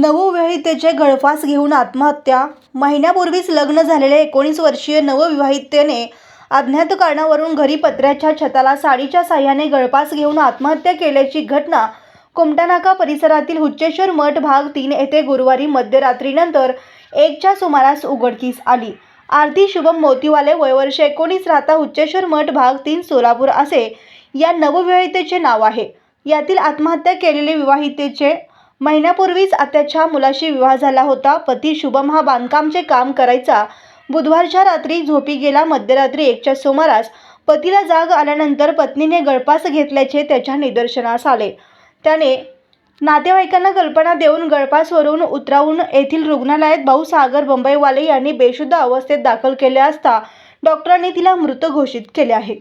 नवविवाहितेचे गळफास घेऊन आत्महत्या. महिन्यापूर्वीच लग्न झालेल्या एकोणीस वर्षीय नवविवाहितेने अज्ञात कारणावरून घरी पत्र्याच्या छताला साडीच्या साह्याने गळफास घेऊन आत्महत्या केल्याची घटना कुमटानाका परिसरातील हुच्चेश्वर मठ भाग तीन येथे गुरुवारी मध्यरात्रीनंतर एकच्या सुमारास उघडकीस आली. आरती शुभम मोतीवाले वयवर्ष एकोणीस राहता हुच्चेश्वर मठ भाग तीन सोलापूर असे या नवविवाहितेचे नाव आहे. यातील आत्महत्या केलेले विवाहितेचे महिन्यापूर्वीच आत्याच्या मुलाशी विवाह झाला होता. पती शुभम हा बांधकामचे काम करायचा. बुधवारच्या रात्री झोपी गेला. मध्यरात्री एकच्या सुमारास पतीला जाग आल्यानंतर पत्नीने गळपास घेतल्याचे त्याच्या निदर्शनास आले. त्याने नातेवाईकांना कल्पना देऊन गळपासवरून उतरावून येथील रुग्णालयात भाऊसागर बंबईवाले यांनी बेशुद्ध अवस्थेत दाखल केले असता डॉक्टरांनी तिला मृत घोषित केले आहे.